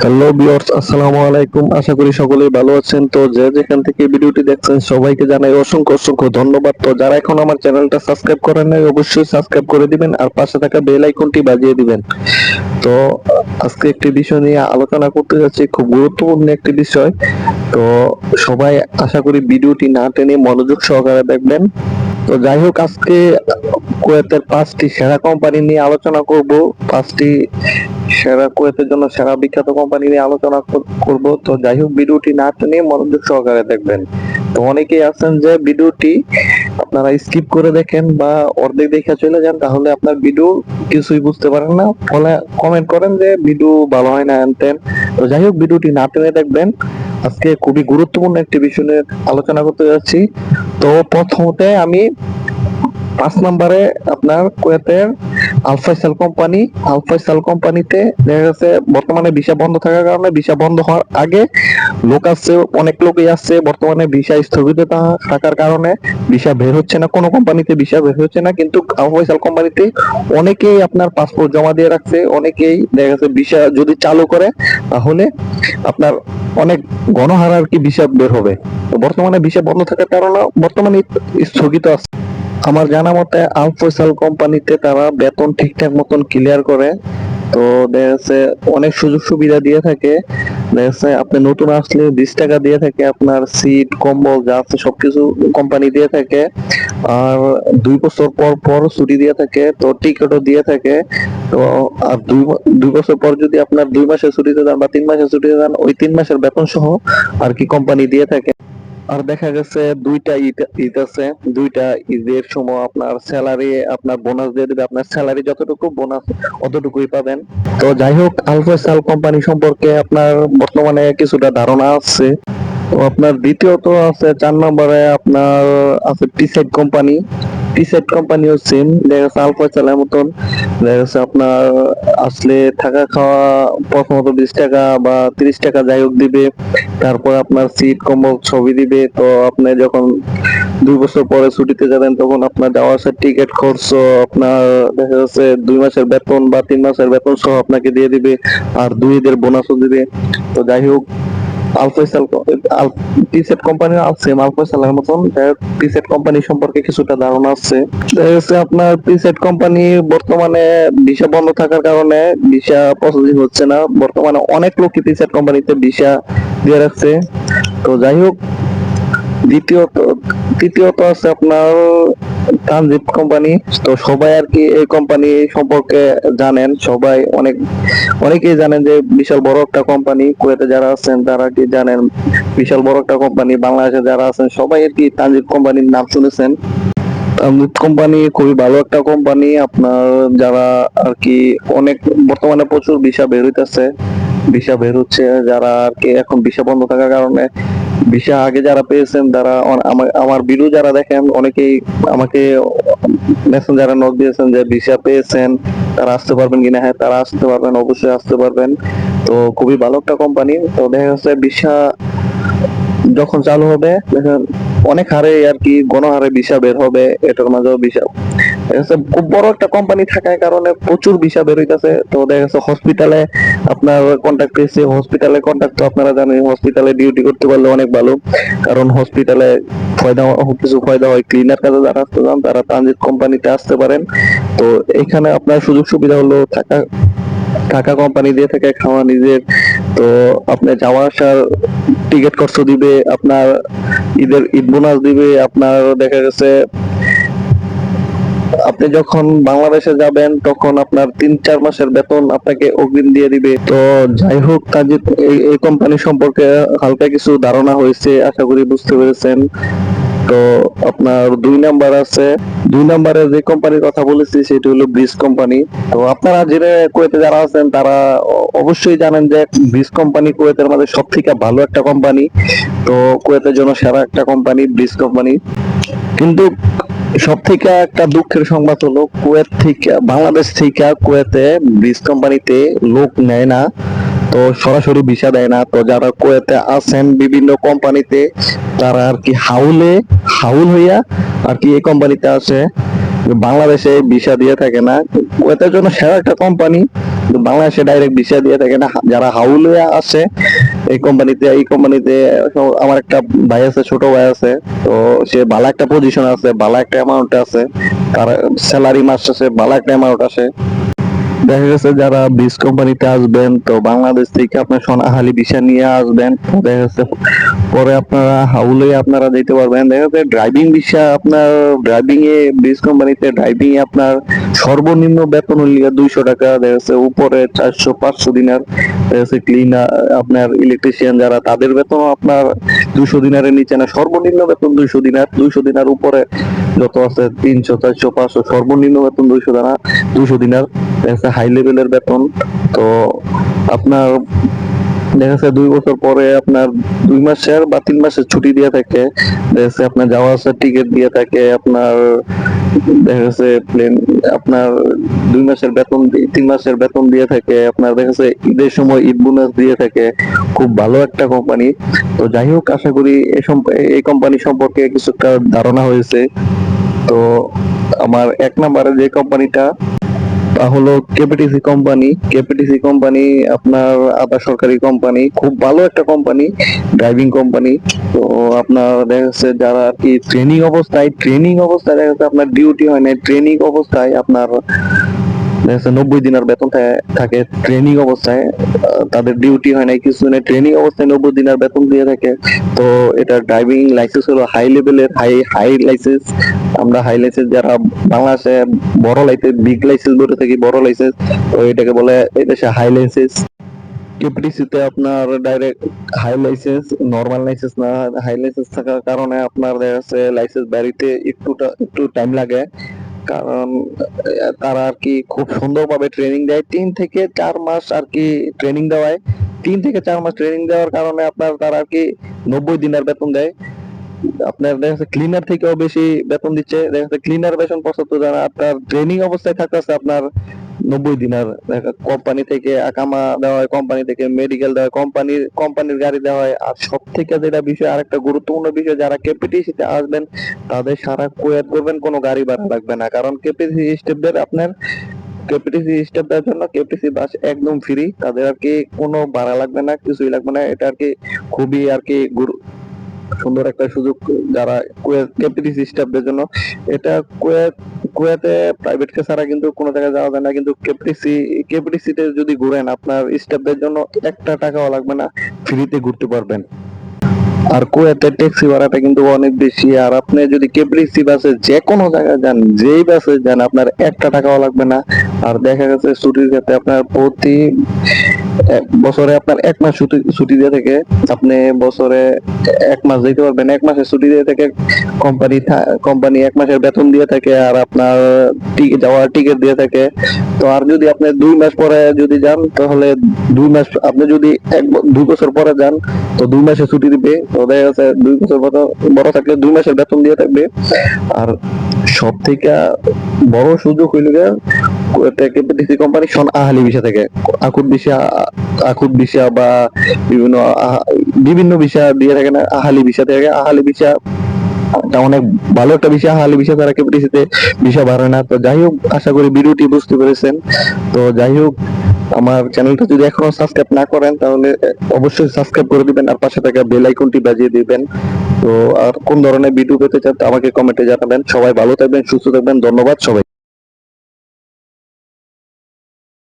Hello বিয়ার্স আসসালামু আলাইকুম। আশা করি সকলেই ভালো আছেন। তো যে যেখান থেকে ভিডিওটি দেখছেন, সবাইকে জানাই অসংখ্য অসংখ্য ধন্যবাদ। তো যারা এখন আমার চ্যানেলটা সাবস্ক্রাইব করেন নাই, অবশ্যই সাবস্ক্রাইব করে দিবেন আর পাশে থাকা বেল আইকনটি বাজিয়ে দিবেন। তো আজকে একটি বিষয় নিয়ে আলোচনা করতে যাচ্ছি, খুব গুরুত্বপূর্ণ একটি বিষয়। তো সবাই আশা করি ভিডিওটি না টেনে মনোযোগ সহকারে দেখবেন। তো যাই হোক, আজকে কুয়েতের পাঁচটি সেরা কোম্পানি নিয়ে আলোচনা করব। পাঁচটি সেরা কুয়েতের জন্য সেরা বিখ্যাত কোম্পানি নিয়ে আলোচনা কর- করব। তো যাই হোক, ভিডিওটি না টেনে মনোযোগ সহকারে দেখবেন। তো অনেকেই আছেন যে ভিডিওটি আপনারা স্কিপ করে দেখেন বা অর্ধেক দেখে চলে যান, তাহলে আপনার ভিডিও কিছুই বুঝতে পারেন না। ফলে কমেন্ট করেন যে ভিডিও ভালো হয় না তেন তো যাই হোক, ভিডিওটি না টেনে দেখবেন। আজকে খুবই গুরুত্বপূর্ণ একটি বিষয় নিয়ে আলোচনা করতে যাচ্ছি। তো প্রথমতে আমি পাঁচ নম্বরে আপনার কুয়েতের আলফাইসাল কোম্পানি আলফাইসাল কোম্পানিতে দেখা গেছে বর্তমানে ভিসা বন্ধ থাকার কারণে ভিসা বন্ধ হওয়ার আগে লোক আসছে, অনেক লোকই আসছে। বর্তমানে ভিসা স্থগিততা থাকার কারণে ভিসা বের হচ্ছে না। কোনো কোম্পানিতে ভিসা বের হচ্ছে না, কিন্তু আলফাইসাল কোম্পানিতে অনেকেই আপনার পাসপোর্ট জমা দিয়ে রাখছে, অনেকেই দেখা গেছে ভিসা যদি চালু করে, তাহলে আপনার অনেক গণহার আর কি ভিসা বের হবে। বর্তমানে ভিসা বন্ধ থাকার কারণে বর্তমানে স্থগিত আছে। আমার জানা মতে আল ফয়সাল কোম্পানিতে তারা বেতন ঠিকঠাক মতন ক্লিয়ার করে। তো দেখা অনেক সুযোগ সুবিধা দিয়ে থাকে। দেখা আপনি নতুন আসলে বিশ টাকা দিয়ে থাকে, আপনার সিট কম্বল যা আছে সবকিছু কোম্পানি দিয়ে থাকে। আর দুই বছর পর পর ছুটি দিয়ে থাকে, তো টিকিটও দিয়ে থাকে। তো আর দুই দুই বছর পর যদি আপনার দুই মাসের ছুটিতে যান বা তিন মাসের ছুটিতে যান, ওই তিন মাসের বেতন সহ আর কি কোম্পানি দিয়ে থাকে। আর দেখা গেছে দুইটা ঈদ আছে। দুইটা ঈদের সময় আপনার স্যালারি আপনার বোনাস দিয়ে দেবে। আপনার স্যালারি যতটুকু বোনাস অতটুকুই পাবেন। তো যাই হোক আলফাসাল কোম্পানি সম্পর্কে আপনার বর্তমানে কিছুটা ধারণা আছে। আপনার দ্বিতীয়ত আছে চার নম্বরে আপনার আছে টিসেট কোম্পানি টিসেট কোম্পানিও সেম দেখা যাচ্ছে আলফাসালের মতন। দেখা যাচ্ছে আপনার আসলে থাকা খাওয়া প্রথমত বিশ টাকা বা তিরিশ টাকা যাই হোক দিবে। তারপর আপনার সিট কম্বল ছবি দিবে। তো আপনি যখন দুই বছর পরে ছুটিতে যাবেন, তখন আপনার যাওয়া আসার টিকিট খরচ আপনার দেখা যাচ্ছে দুই মাসের বেতন বা তিন মাসের বেতন সহ আপনাকে দিয়ে দিবে। আর দুই ঈদের বোনাসও দিবে। তো যাই হোক আলফাইসাল টিসেট কোম্পানি আছে আলফাইসালের মতন। টিসেট কোম্পানি সম্পর্কে কিছুটা ধারণা আছে। দেখা আপনার টিসেট কোম্পানি বর্তমানে ভিসা বন্ধ থাকার কারণে ভিসা প্রসেসিং হচ্ছে না। বর্তমানে অনেক লোকই টিসেট কোম্পানিতে ভিসা দিয়ে রাখছে। তো যাই হোক, দ্বিতীয়ত তৃতীয়ত আছে আপনার ট্রানজিট কোম্পানি তো সবাই আর কি এই কোম্পানি সম্পর্কে জানেন। সবাই অনেক, অনেকেই জানেন যে বিশাল বড় একটা কোম্পানি কুয়েতে যারা আছেন তারা কি জানেন? বিশাল বড় একটা কোম্পানি বাংলাদেশে যারা আছেন সবাই আর কি ট্রানজিট কোম্পানির নাম শুনেছেন। ট্রানজিট কোম্পানি খুবই ভালো একটা কোম্পানি আপনার যারা আর কি অনেক, বর্তমানে প্রচুর ভিসা বের হইতেছে। ভিসা বের হচ্ছে, যারা আর কি এখন ভিসা বন্ধ থাকার কারণে। ভিসা আগে যারা পেয়েছেন তারা আমার- ভিডিও যারা দেখেন, অনেকেই আমাকে মেসেঞ্জারে নোট দিয়েছেন যে ভিসা পেয়েছেন, তারা আসতে পারবেন কিনা? হ্যাঁ তারা আসতে পারবেন, অবশ্যই আসতে পারবেন। তো খুবই ভালো একটা কোম্পানি তো দেখা যাচ্ছে ভিসা যখন চালু হবে, দেখেন অনেক হারে আর কি গণহারে ভিসা বের হবে, এটার মাঝেও ভিসা। খুব বড় একটা কোম্পানি থাকার কারণে প্রচুর ভিসা তো দেখা যাচ্ছে হসপিটালে আপনার কন্ট্যাক্ট হসপিটালে কন্ট্যাক্ট তো আপনারা জানেন হসপিটালে ডিউটি করতে পারলে অনেক ভালো। কারণ হসপিটালে ফায়দা কিছু ফায়দা হয়। ক্লিনার যারা আসতে চান, তারা ট্রানজিট কোম্পানিতে আসতে পারেন। তো এখানে আপনার সুযোগ সুবিধা হলো থাকা টাকা কোম্পানি দিয়ে থাকে খাওয়া নিজের। তো আপনি যাওয়া আসার টিকিট খরচ দিবে, আপনার ঈদের ঈদ বোনাস দিবে, আপনার দেখা গেছে আপনি যখন বাংলাদেশে যাবেন, তখন আপনার তিন, চার মাসের বেতন আপনাকে অগ্রিম দিয়ে দিবে। তো যাই হোক কাজে এই কোম্পানি সম্পর্কে হালকা কিছু ধারণা হয়েছে, আশা করি বুঝতে পেরেছেন। তো আপনার দুই নাম্বার আছে। দুই নাম্বারে যে কোম্পানির কথা বলেছি, সেটি হলো ব্রিজ কোম্পানি তো আপনারা জেনে কুয়েতে যারা আছেন, তারা অবশ্যই জানেন যে ব্রিজ কোম্পানি কুয়েতের মধ্যে সব থেকে ভালো একটা কোম্পানি তো কুয়েতের জন্য সেরা একটা কোম্পানি ব্রিজ কোম্পানি কিন্তু সব থেকে একটা দুঃখের সংবাদ হলো, কুয়েত থেকে, বাংলাদেশ থেকে কুয়েতে ব্রিজ কোম্পানিতে লোক নেয় না, তো সরাসরি ভিসা দেয় না। তো যারা কুয়েতে আছেন, বিভিন্ন কোম্পানিতে, তারা আর কি হাউলে, হাউল হইয়া আর কি এই কোম্পানিতে আছে। বাংলাদেশে ভিসা দিয়ে থাকে না। কুয়েতের জন্য সেরা একটা কোম্পানি বাংলাদেশে ডাইরেক্ট ভিসা দিয়ে থাকে না। যারা হাউলে আসে এই কোম্পানিতে এই কোম্পানিতে আমার একটা ভাই আছে, ছোট ভাই আছে, তো সে ভালো একটা পজিশন আছে, ভালো একটা অ্যামাউন্ট আছে, তার স্যালারি মাস আছে, ভালো একটা অ্যামাউন্ট আছে দেখা গেছে যারা বিশ কোম্পানিতে আসবেন, তো বাংলাদেশ থেকে আপনার সোনাহালি ভিসা নিয়ে আসবেন দেখা যাচ্ছে পরে আপনারা হাউলে আপনারা যেতে পারবেন। দেখা যাচ্ছে ড্রাইভিং ভিসা আপনার ড্রাইভিং এ বিস কোম্পানিতে ড্রাইভিং এ আপনার সর্বনিম্ন বেতন হলিয়া দুইশো টাকা। দেখা যাচ্ছে উপরে চারশো, পাঁচশো দিনার। দেখা যাচ্ছে ক্লিনার আপনার ইলেকট্রিশিয়ান যারা, তাদের বেতন আপনার দুইশো দিনারের নিচে না। সর্বনিম্ন বেতন দুইশো দিনার দুইশো দিনার উপরে যত আছে তিনশো, চারশো, পাঁচশো, সর্বনিম্ন বেতন দুইশো দানা, দুইশো দিনার। হাই লেভেলের বেতন। তো আপনার দেখা যাচ্ছে দুই বছর পরে আপনার দুই মাসের বা তিন মাসের ছুটি দিয়ে থাকে। দেখা যাচ্ছে আপনার যাওয়া আসার টিকিট দিয়ে থাকে, আপনার দেখা যাচ্ছে প্লেন আপনার দুই মাসের বেতন তিন মাসের বেতন দিয়ে থাকে, আপনার দেখা যাচ্ছে ঈদের সময় ঈদ বোনাস দিয়ে থাকে। খুব ভালো একটা কোম্পানি তো যাই হোক, আশা করি এই কোম্পানি সম্পর্কে কিছু একটা ধারণা হয়েছে। তো আমার এক নম্বরে যে কোম্পানিটা হলো কেপিটিসি কোম্পানি কেপিটিসি কোম্পানি আপনার আধা সরকারি কোম্পানি খুব ভালো একটা কোম্পানি ড্রাইভিং কোম্পানি তো আপনার দেখা যাচ্ছে যারা আর কি ট্রেনিং অবস্থায় ট্রেনিং অবস্থায় দেখা যাচ্ছে আপনার ডিউটি হয় না ট্রেনিং অবস্থায় আপনার নব্বই দিনের বেতন থাকে ট্রেনিং অবস্থায় তাদের ডিউটি হয় না কিছু নেই ট্রেনিং অবস্থায় নব্বই দিনের বেতন দিয়ে থাকে। তো এটা ড্রাইভিং লাইসেন্স হলো হাই লেভেলের হাই হাই লাইসেন্স আমরা হাই লাইসেন্স যারা বাংলাদেশে বড় লাইসেন্স বিগ লাইসেন্স বলে থাকি, বড় লাইসেন্স তো এটাকে বলে এদেশে হাই লাইসেন্স কেপিটিসিতে আপনার direct high license normal license না হাই লাইসেন্স থাকার কারণে আপনার দেখা লাইসেন্স বাড়িতে একটু একটু টাইম লাগে। কারণ তারা আর কি খুব সুন্দরভাবে ট্রেনিং দেয়। তিন থেকে চার মাস আর কি ট্রেনিং দেওয়ায়। তিন থেকে চার মাস ট্রেনিং দেওয়ার কারণে আপনার তারা আর কি নব্বই দিনের বেতন দেয়। আপনার দেখা যাচ্ছে ক্লিনার থেকেও বেশি বেতন দিচ্ছে। দেখা যাচ্ছে ক্লিনার বেতন পঁচাত্তর জানা আপনার ট্রেনিং অবস্থায় থাকতেছে, আপনার নব্বই দিনার কোম্পানি থেকে আকামা দেওয়া হয় কোম্পানি থেকে মেডিকেল দেওয়া কোম্পানির কোম্পানির গাড়ি দেওয়া হয়। আর সব থেকে যেটা বিষয়, আরেকটা গুরুত্বপূর্ণ বিষয়, যারা কেপিটিসিতে আসবেন, তাদের সারা কুয়েত করবেন কোনো গাড়ি ভাড়া লাগবে না। কারণ কেপিসি স্টেপদের আপনার কেপিটিসি স্টেপ দেওয়ার জন্য কেপিসি বাস একদম ফ্রি তাদের আর কি কোনো ভাড়া লাগবে না, কিছুই লাগবে না। এটা আর কি খুবই আর কি গুরু সুন্দর একটা সুযোগ যারা কুয়েত কেপিটিসি স্টাফদের জন্য। এটা কুয়েত, কুয়েতে প্রাইভেট কে ছাড়া কিন্তু কোনো জায়গায় যাওয়া যায় না। কিন্তু কেপিটিসি কেপিটিসিতে যদি ঘুরেন, আপনার স্টাফদের জন্য একটা টাকাও লাগবে না। ফ্রিতে ঘুরতে পারবেন। আর কুয়েতে ট্যাক্সি ভাড়াটা কিন্তু অনেক বেশি। আর আপনি যদি কেপিটিসি বাসে যে কোনো জায়গায় যান, যেই বাসে যান, আপনার একটা টাকাও লাগবে না। আর দেখা গেছে ছুটির ক্ষেত্রে আপনার প্রতি বছরে আপনার এক মাস ছুটি দিয়ে থাকে। আপনি বছরে এক মাস দিতে পারবেন, এক মাসের ছুটি দিয়ে থাকে। কোম্পানি কোম্পানি এক মাসের বেতন দিয়ে থাকে আর আপনার যাওয়ার টিকিট দিয়ে থাকে। তো আর যদি আপনি দুই মাস পরে যদি যান, তাহলে দুই মাস, আপনি যদি এক দুই বছর পরে যান, তো দুই মাসের ছুটি দিবে। তো দেখা যাচ্ছে দুই বছর বড় থাকলে দুই মাসের বেতন দিয়ে থাকবে। আর সব থেকে বড় সুযোগ হইল কেপিটিসি কোম্পানি সন আহালি বিষয় থেকে। আকুট বিষয় আকুট বিষয় বা বিভিন্ন বিভিন্ন বিষয় দিয়ে থাকে না, আহালি বিষয় থেকে। আহালি বিষয় অনেক ভালো একটা বিষয়, আহালি বিষয় তারা কেপিটিসিতে বিষয় বাড়ে না। তো যাই হোক, আশা করি ভিডিওটি বুঝতে পেরেছেন। তো যাই হোক, আমার চ্যানেলটা যদি এখনও সাবস্ক্রাইব না করেন, তাহলে অবশ্যই সাবস্ক্রাইব করে দিবেন আর পাশে থাকা বেল আইকনটি বাজিয়ে দিবেন। তো আর কোন ধরনের ভিডিও পেতে চান, আমাকে কমেন্টে জানাবেন। সবাই ভালো থাকবেন, সুস্থ থাকবেন। ধন্যবাদ সবাই